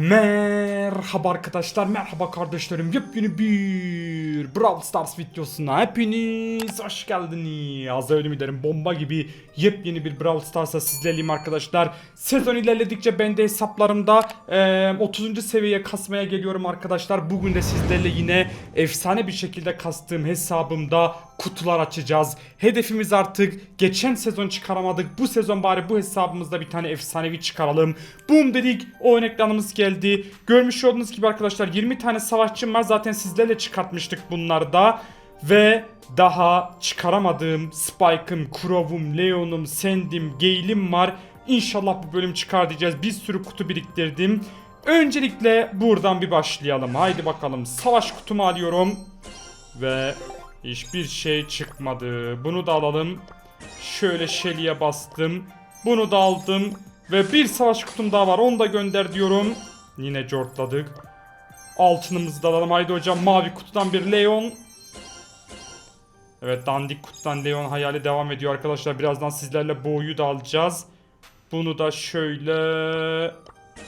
Merhaba arkadaşlar, merhaba kardeşlerim. Yepyeni bir Brawl Stars videosuna hepiniz hoş geldiniz. Öyle derim bomba gibi yepyeni bir Brawl Stars'a sizlerleyim arkadaşlar. Sezon ilerledikçe ben de hesaplarımda eee, 30. seviyeye kasmaya geliyorum arkadaşlar. Bugün de sizlerle yine efsane bir şekilde kastığım hesabımda kutular açacağız. Hedefimiz artık geçen sezon çıkaramadık. Bu sezon bari bu hesabımızda bir tane efsanevi çıkaralım. Boom dedik. Oyun ekranımız geldi. Görmüş olduğunuz gibi arkadaşlar 20 tane savaşçım var. Zaten sizlerle çıkartmıştık bunları da. Ve daha çıkaramadığım Spike'ım, Crow'um, Leon'um, Sandy'm, Gale'im var. İnşallah bu bölüm çıkar diyeceğiz. Bir sürü kutu biriktirdim. Öncelikle buradan bir başlayalım. Haydi bakalım. Savaş kutumu alıyorum. Ve hiçbir şey çıkmadı. Bunu da alalım. Şöyle Shelly'e bastım. Bunu da aldım. Ve bir savaş kutum daha var. Onu da gönder diyorum. Yine cortladık. Altınımızı da alalım. Haydi hocam mavi kutudan bir Leon. Evet dandik kutudan Leon hayali devam ediyor arkadaşlar. Birazdan sizlerle Bo'yu da alacağız. Bunu da şöyle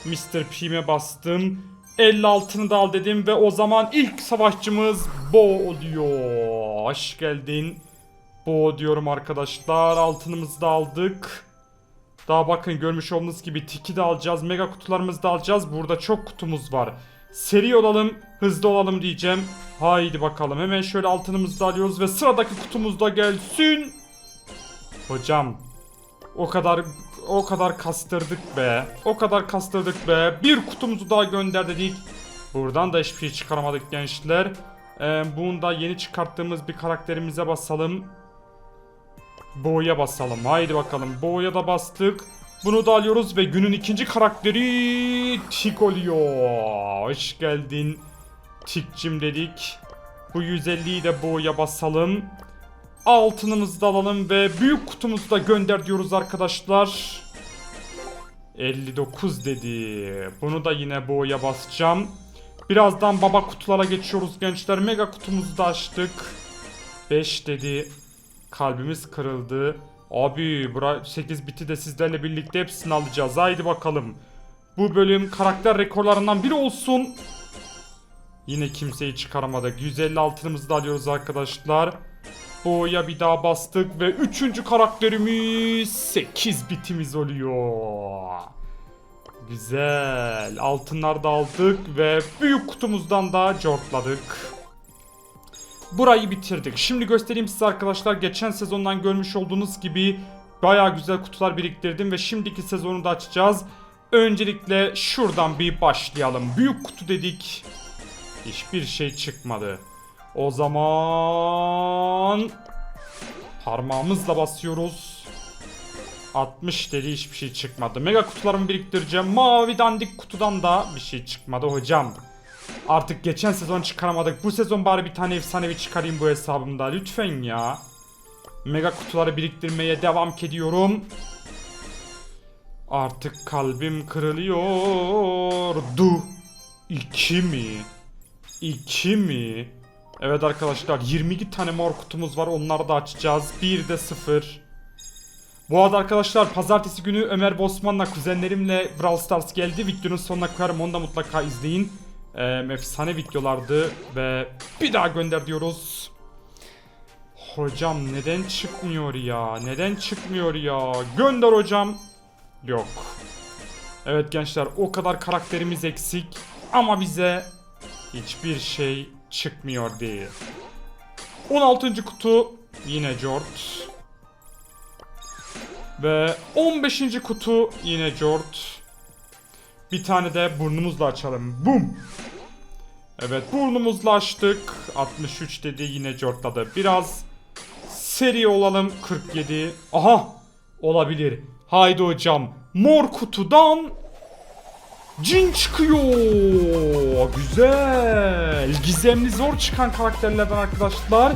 Mr. P'me bastım. 56'ını da al dedim ve o zaman ilk savaşçımız Bo oluyor. Hoş geldin. Bo diyorum arkadaşlar. Altınımızı da aldık. Daha bakın görmüş olduğunuz gibi tiki de alacağız. Mega kutularımızı da alacağız. Burada çok kutumuz var. Seri olalım, hızlı olalım diyeceğim. Haydi bakalım. Hemen şöyle altınımızı da alıyoruz ve sıradaki kutumuz da gelsin. Hocam o kadar o kadar kastırdık be. O kadar kastırdık be. Bir kutumuzu daha gönder dedik. Buradan da hiçbir şey çıkaramadık gençler. Ee, bunda yeni çıkarttığımız bir karakterimize basalım. Bo'ya basalım. Haydi bakalım. Bo'ya da bastık. Bunu da alıyoruz ve günün ikinci karakteri Tik oluyor. Hoş geldin. Tikcim dedik. Bu 150'yi de Bo'ya basalım. Altınımızı da alalım ve büyük kutumuzu da gönder diyoruz arkadaşlar. 59 dedi. Bunu da yine Bo'ya basacağım. Birazdan baba kutulara geçiyoruz gençler. Mega kutumuzu da açtık. 5 dedi. Kalbimiz kırıldı. Abi bura 8 biti de sizlerle birlikte hepsini alacağız. Haydi bakalım. Bu bölüm karakter rekorlarından biri olsun. Yine kimseyi çıkaramadık. 150 altınımızı da alıyoruz arkadaşlar. Bo'ya bir daha bastık ve üçüncü karakterimiz 8 bitimiz oluyor. Güzel. Altınlar da aldık ve büyük kutumuzdan da cortladık. Burayı bitirdik. Şimdi göstereyim size arkadaşlar. Geçen sezondan görmüş olduğunuz gibi bayağı güzel kutular biriktirdim ve şimdiki sezonu da açacağız. Öncelikle şuradan bir başlayalım. Büyük kutu dedik. Hiçbir şey çıkmadı. O zaman parmağımızla basıyoruz. 60 dedi hiçbir şey çıkmadı. Mega kutularımı biriktireceğim. Mavi dandik kutudan da bir şey çıkmadı hocam. Artık geçen sezon çıkaramadık. Bu sezon bari bir tane efsanevi çıkarayım bu hesabımda. Lütfen ya. Mega kutuları biriktirmeye devam ediyorum. Artık kalbim kırılıyordu. 2 mi? 2 mi? Evet arkadaşlar 22 tane mor kutumuz var onları da açacağız. 1 de 0. Bu arada arkadaşlar pazartesi günü Ömer Bosman'la kuzenlerimle Brawl Stars geldi. Videonun sonuna koyarım onu da mutlaka izleyin. Ee, efsane videolardı ve bir daha gönder diyoruz. Hocam neden çıkmıyor ya? Neden çıkmıyor ya? Gönder hocam. Yok. Evet gençler o kadar karakterimiz eksik ama bize hiçbir şey çıkmıyor değil. 16. kutu yine George. Ve 15. kutu yine George. Bir tane de burnumuzla açalım. Bum. Evet burnumuzla açtık. 63 dedi yine George'ladı. Biraz seri olalım. 47. Aha olabilir. Haydi hocam. Mor kutudan Cin çıkıyor. Güzel. Gizemli zor çıkan karakterlerden arkadaşlar.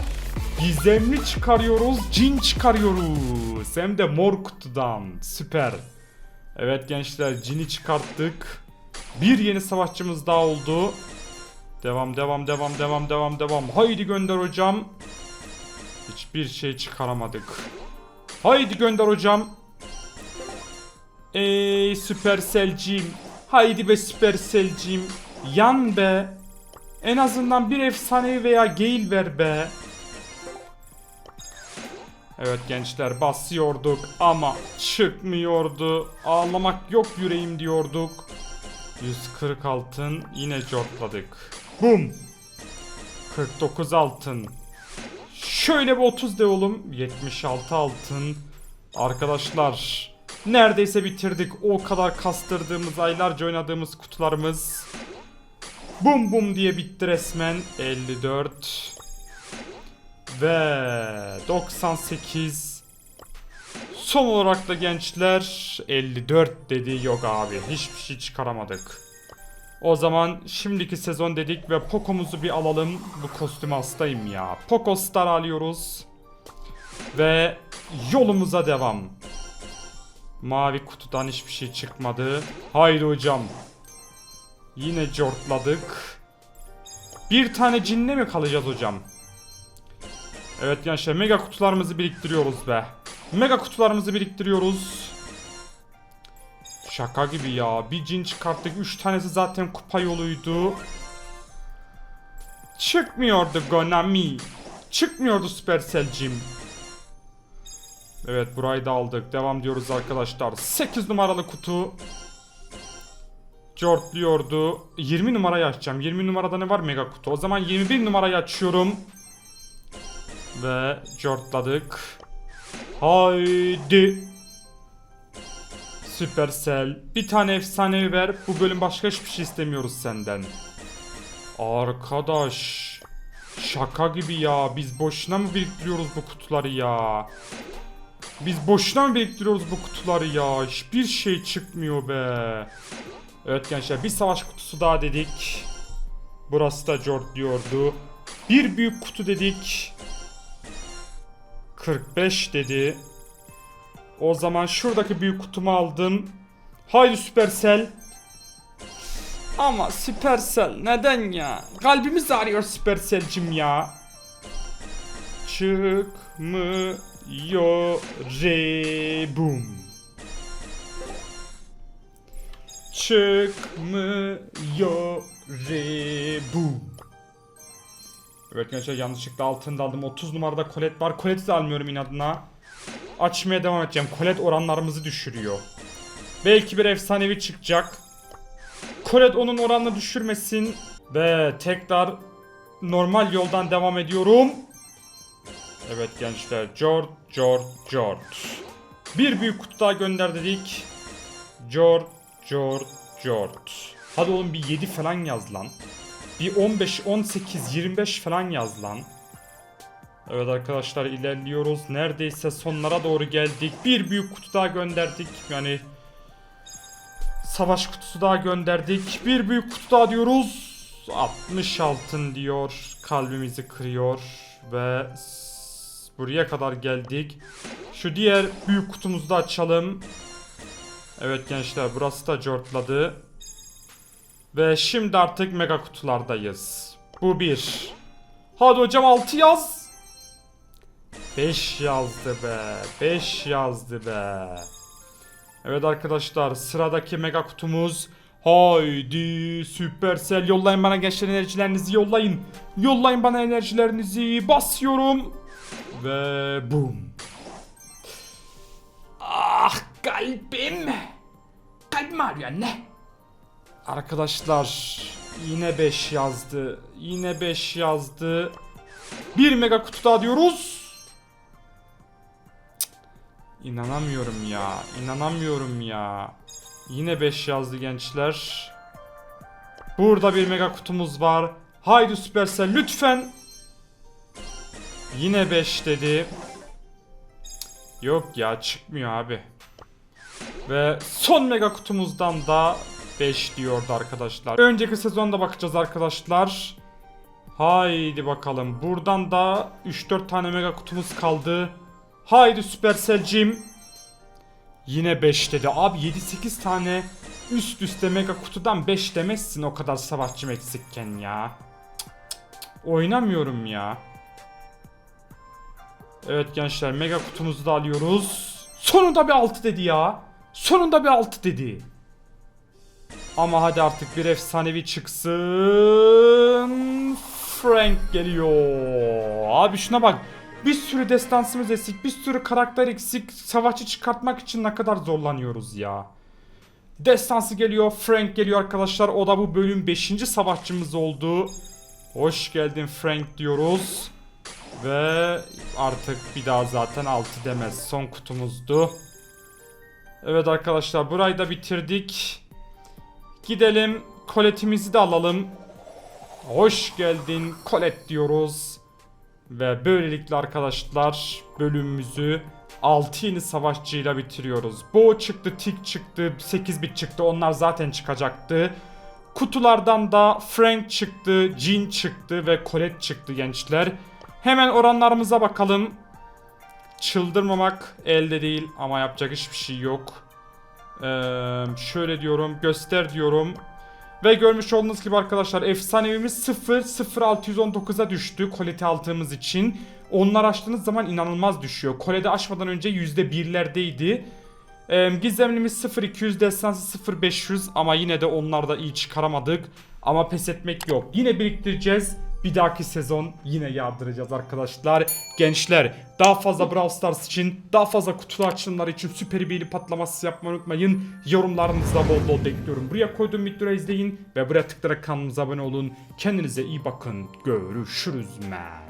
Gizemli çıkarıyoruz. Cin çıkarıyoruz. Hem de mor kutudan. Süper. Evet gençler cini çıkarttık. Bir yeni savaşçımız daha oldu. Devam devam devam devam devam devam. Haydi gönder hocam. Hiçbir şey çıkaramadık. Haydi gönder hocam. Ey Supercell'cim. Haydi be Supercell'cim. Yan be. En azından bir efsanevi veya Gale ver be. Evet gençler basıyorduk ama çıkmıyordu. Ağlamak yok yüreğim diyorduk. 140 altın yine cortladık. Bum. 49 altın. Şöyle bir 30 de oğlum. 76 altın. Arkadaşlar neredeyse bitirdik. O kadar kastırdığımız aylarca oynadığımız kutularımız. Bum bum diye bitti resmen. 54 ve 98 Son olarak da gençler 54 dedi yok abi hiçbir şey çıkaramadık. O zaman şimdiki sezon dedik ve Poco'muzu bir alalım. Bu kostüme hastayım ya. Poco Star alıyoruz. Ve yolumuza devam. Mavi kutudan hiçbir şey çıkmadı. Haydi hocam. Yine cortladık. Bir tane cinle mi kalacağız hocam? Evet gençler mega kutularımızı biriktiriyoruz be. Mega kutularımızı biriktiriyoruz. Şaka gibi ya. Bir cin çıkarttık. 3 tanesi zaten kupa yoluydu. Çıkmıyordu Konami. Çıkmıyordu Supercell'cim. Evet burayı da aldık. Devam diyoruz arkadaşlar. 8 numaralı kutu. Jortluyordu. 20 numarayı açacağım. 20 numarada ne var mega kutu? O zaman 21 numarayı açıyorum. Ve jortladık. Haydi. Supercell. Bir tane efsanevi ver. Bu bölüm başka hiçbir şey istemiyoruz senden. Arkadaş. Şaka gibi ya. Biz boşuna mı biriktiriyoruz bu kutuları ya? Biz boşuna mı biriktiriyoruz bu kutuları ya? Hiçbir şey çıkmıyor be. Evet gençler bir savaş kutusu daha dedik. Burası da Jort diyordu. Bir büyük kutu dedik. 45 dedi. O zaman şuradaki büyük kutumu aldım. Haydi Supercell. Ama Supercell neden ya? Kalbimiz ağrıyor Supercell'cim ya. Çıkmıyor rebum. Çıkmıyor rebum. Evet gençler yanlışlıkla altında aldım. 30 numarada Colette var. Colette'i de almıyorum inadına. Açmaya devam edeceğim. Colette oranlarımızı düşürüyor. Belki bir efsanevi çıkacak. Colette onun oranını düşürmesin. Ve tekrar normal yoldan devam ediyorum. Evet gençler. Jort, Jort, Jort. Bir büyük kutu daha gönder dedik. Jort, Jort, Jort. Hadi oğlum bir 7 falan yaz lan. Bir 15, 18, 25 falan yaz lan. Evet arkadaşlar ilerliyoruz. Neredeyse sonlara doğru geldik. Bir büyük kutu daha gönderdik. Yani savaş kutusu daha gönderdik. Bir büyük kutu daha diyoruz. 60 altın diyor. Kalbimizi kırıyor. Ve buraya kadar geldik. Şu diğer büyük kutumuzu da açalım. Evet gençler burası da cortladı. Ve şimdi artık mega kutulardayız. Bu bir. Hadi hocam 6 yaz. 5 yazdı be. 5 yazdı be. Evet arkadaşlar sıradaki mega kutumuz. Haydi Supercell yollayın bana gençler enerjilerinizi yollayın. Yollayın bana enerjilerinizi. Basıyorum. Ve boom. Ah kalbim. Kalbim ağrıyor anne. Arkadaşlar yine 5 yazdı. Yine 5 yazdı. Bir mega kutu daha diyoruz. Cık, İnanamıyorum ya. İnanamıyorum ya. Yine 5 yazdı gençler. Burada bir mega kutumuz var. Haydi Supercell lütfen. Yine 5 dedi. Yok ya çıkmıyor abi. Ve son mega kutumuzdan da 5 diyordu arkadaşlar. Önceki sezonda bakacağız arkadaşlar. Haydi bakalım. Buradan da 3-4 tane mega kutumuz kaldı. Haydi Supercell'cim. Yine 5 dedi. Abi 7-8 tane üst üste mega kutudan 5 demezsin o kadar savaşçım eksikken ya. Cık, cık. Oynamıyorum ya. Evet gençler mega kutumuzu da alıyoruz. Sonunda bir 6 dedi ya. Sonunda bir 6 dedi. Ama hadi artık bir efsanevi çıksın. Frank geliyor. Abi şuna bak. Bir sürü destansımız eksik, bir sürü karakter eksik. Savaşçı çıkartmak için ne kadar zorlanıyoruz ya. Destansı geliyor, Frank geliyor arkadaşlar. O da bu bölüm 5. savaşçımız oldu. Hoş geldin Frank diyoruz. Ve artık bir daha zaten 6 demez. Son kutumuzdu. Evet arkadaşlar burayı da bitirdik. Gidelim koletimizi de alalım. Hoş geldin kolet diyoruz. Ve böylelikle arkadaşlar bölümümüzü 6 yeni savaşçıyla bitiriyoruz. Bo çıktı, Tik çıktı, 8 bit çıktı. Onlar zaten çıkacaktı. Kutulardan da Frank çıktı, Jean çıktı ve Colette çıktı gençler. Hemen oranlarımıza bakalım. Çıldırmamak elde değil ama yapacak hiçbir şey yok. Ee, şöyle diyorum, göster diyorum. Ve görmüş olduğunuz gibi arkadaşlar efsanevimiz 0 0619'a düştü koleti aldığımız için. Onlar açtığınız zaman inanılmaz düşüyor. Kolede açmadan önce %1'lerdeydi. Ee, gizemlimiz 0200 destansı 0500 ama yine de onlar da iyi çıkaramadık. Ama pes etmek yok. Yine biriktireceğiz. Bir dahaki sezon yine yardıracağız arkadaşlar. Gençler daha fazla Brawl Stars için daha fazla kutu açılımları için süper beğeni patlaması yapmayı unutmayın. Yorumlarınızda bol bol bekliyorum. Buraya koyduğum videoları izleyin ve buraya tıklayarak kanalımıza abone olun. Kendinize iyi bakın. Görüşürüz men.